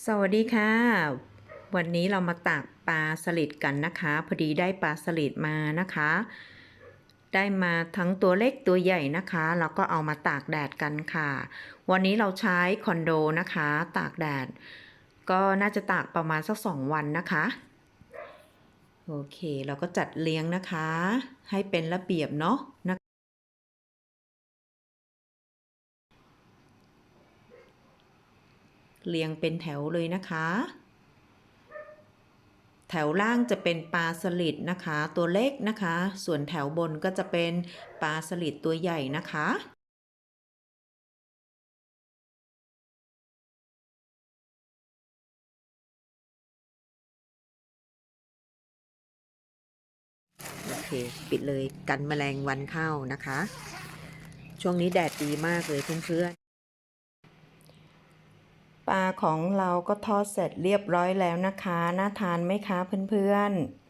สวัสดีค่ะ วันนี้เรามาตากปลาสลิดกันนะคะ พอดีได้ปลาสลิดมานะคะ ได้มาทั้งตัวเล็กตัวใหญ่นะคะแล้วก็เอามาตากแดดกันค่ะ วันนี้เราใช้คอนโดนะคะ ตากแดด ก็น่าจะตากประมาณสักสองวันนะคะ โอเค เราก็จัดเลี้ยงนะคะ ให้เป็นระเบียบเนาะนะ เรียงเป็นแถวเลยนะคะ แถวล่างจะเป็นปลาสลิดนะคะ ตัวเล็กนะคะ ส่วนแถวบนก็จะเป็นปลาสลิดตัวใหญ่นะคะโอเคปิดเลยกันแมลงวันเข้านะคะ ช่วงนี้แดดดีมากเลยเพื่อน ลาของเราก็ทอดเสร็จเรียบร้อยแล้วนะคะ น่าทานไหมคะเพื่อนๆ